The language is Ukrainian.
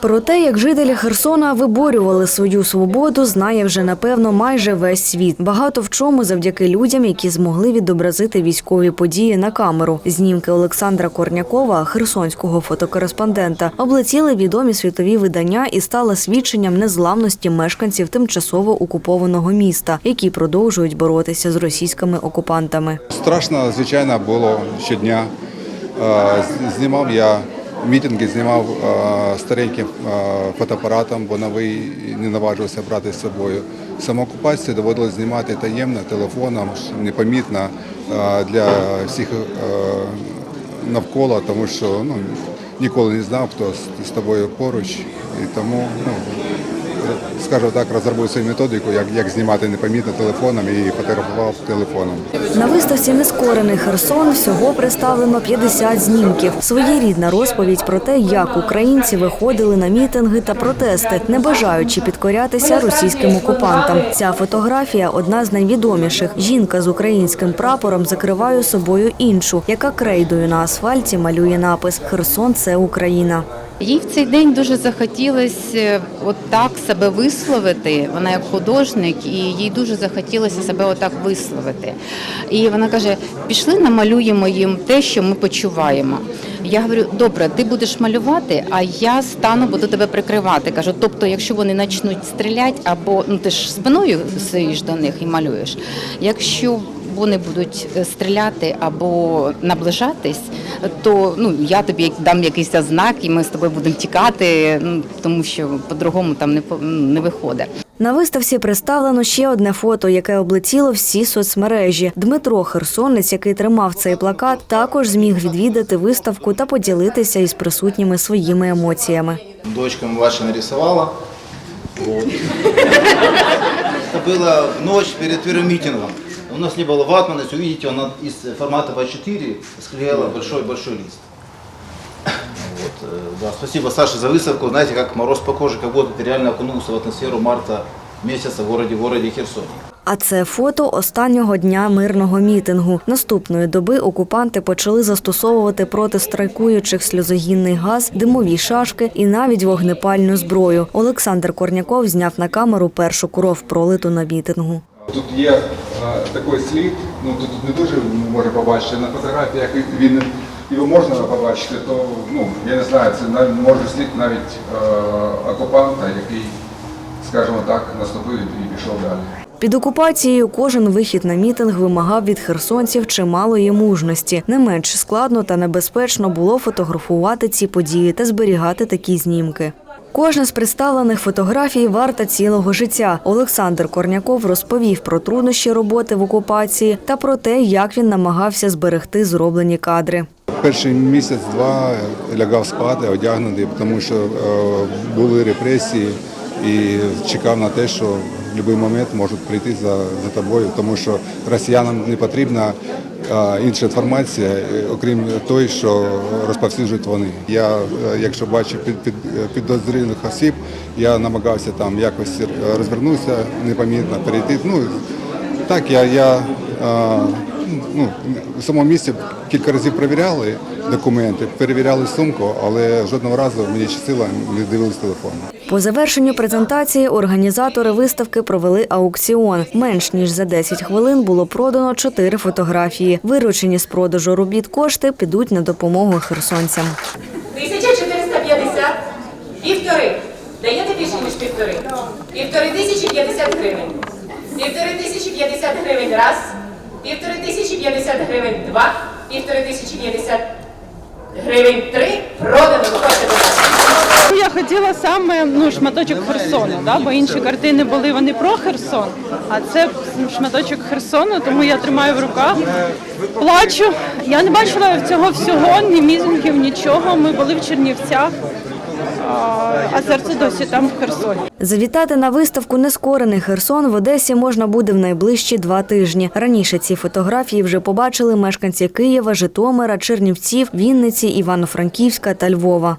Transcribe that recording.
Про те, як жителі Херсона виборювали свою свободу, знає вже напевно майже весь світ. Багато в чому завдяки людям, які змогли відобразити військові події на камеру. Знімки Олександра Корнякова, херсонського фотокореспондента, облетіли відомі світові видання і стали свідченням незламності мешканців тимчасово окупованого міста, які продовжують боротися з російськими окупантами. Страшно, звичайно, було щодня. Е, Знімав я мітинги, знімав е, стареньким е, фотоапаратом, бо новий не наважився брати з собою. Самоокупацію доводилось знімати таємно, телефоном, непомітно е, для всіх навколо, тому що ну, ніколи не знав, хто з тобою поруч. І тому, ну, скажу так, розробив свою методику, як, як знімати непомітно телефоном і фотографував телефоном. На виставці Нескорений Херсон всього представлено 50 знімків. Своєрідна розповідь про те, як українці виходили на мітинги та протести, не бажаючи підкорятися російським окупантам. Ця фотографія одна з найвідоміших. Жінка з українським прапором закриває собою іншу, яка крейдою на асфальті малює напис Херсон це Україна. Їй в цей день дуже захотілося от так себе висловити. Вона як художник, і їй дуже захотілося себе отак висловити. І вона каже: пішли, намалюємо їм те, що ми почуваємо. Я говорю, добре, ти будеш малювати, а я стану, буду тебе прикривати. Кажу, тобто, якщо вони почнуть стріляти, або ну ти ж спиною стоїш до них і малюєш. Якщо вони будуть е, стріляти або наближатись, то ну я тобі дам якийсь знак, і ми з тобою будемо тікати, ну тому що по-другому там не по- ну, не виходить. На виставці представлено ще одне фото, яке облетіло всі соцмережі. Дмитро Херсонець, який тримав цей плакат, також зміг відвідати виставку та поділитися із присутніми своїми емоціями. Дочка ваша нарисовала. Вот. Это было в ночь перед первым митингом. У нас не было ватмана, если увидите, она из формата А4 склеила большой-большой лист. Вот, э, да, спасибо, Саше, за выставку. Знаете, как мороз по коже, как будто ты реально окунулся в атмосферу марта месяца в городе, в городе Херсоне. А це фото останнього дня мирного мітингу. Наступної доби окупанти почали застосовувати проти страйкуючих сльозогінний газ, димові шашки і навіть вогнепальну зброю. Олександр Корняков зняв на камеру першу кров пролиту на мітингу. Тут є е, такий слід, ну тут не дуже може побачити на фотографіях. Він його можна побачити, то ну я не знаю, це навіть може слід навіть е, окупанта, який, скажімо так, наступив і пішов далі. Під окупацією кожен вихід на мітинг вимагав від херсонців чималої мужності. Не менш складно та небезпечно було фотографувати ці події та зберігати такі знімки. Кожна з представлених фотографій варта цілого життя. Олександр Корняков розповів про труднощі роботи в окупації та про те, як він намагався зберегти зроблені кадри. Перший місяць-два лягав спати, одягнений, тому що е, були репресії і чекав на те, що будь-який момент можуть прийти за, за тобою, тому що росіянам не потрібна а, інша інформація, е, окрім той, що розповсюджують вони. Я, е, якщо бачу під, під, підозрілих осіб, я намагався там якось розвернутися непомітно, перейти. Ну, так, я, я е, ну, в самому місці кілька разів перевіряли документи, перевіряли сумку, але жодного разу мені щастило, не дивились телефон. По завершенню презентації організатори виставки провели аукціон. Менш ніж за 10 хвилин було продано чотири фотографії. Виручені з продажу робіт кошти підуть на допомогу херсонцям. 1450, півтори. Даєте більше, ніж півтори? Півтори тисячі 50 гривень. Півтори тисячі 50 гривень раз. Півтори тисячі 50 гривень два. Півтори тисячі 50 гривень три. Продано. Виходьте, будь ласка. Ну, Я хотіла саме ну, шматочок Херсону, да? бо інші картини були вони про Херсон, а це шматочок Херсону, тому я тримаю в руках, плачу. Я не бачила цього всього, ні мізинків, нічого. Ми були в Чернівцях, а серце досі там в Херсоні. Завітати на виставку Нескорений Херсон в Одесі можна буде в найближчі два тижні. Раніше ці фотографії вже побачили мешканці Києва, Житомира, Чернівців, Вінниці, Івано-Франківська та Львова.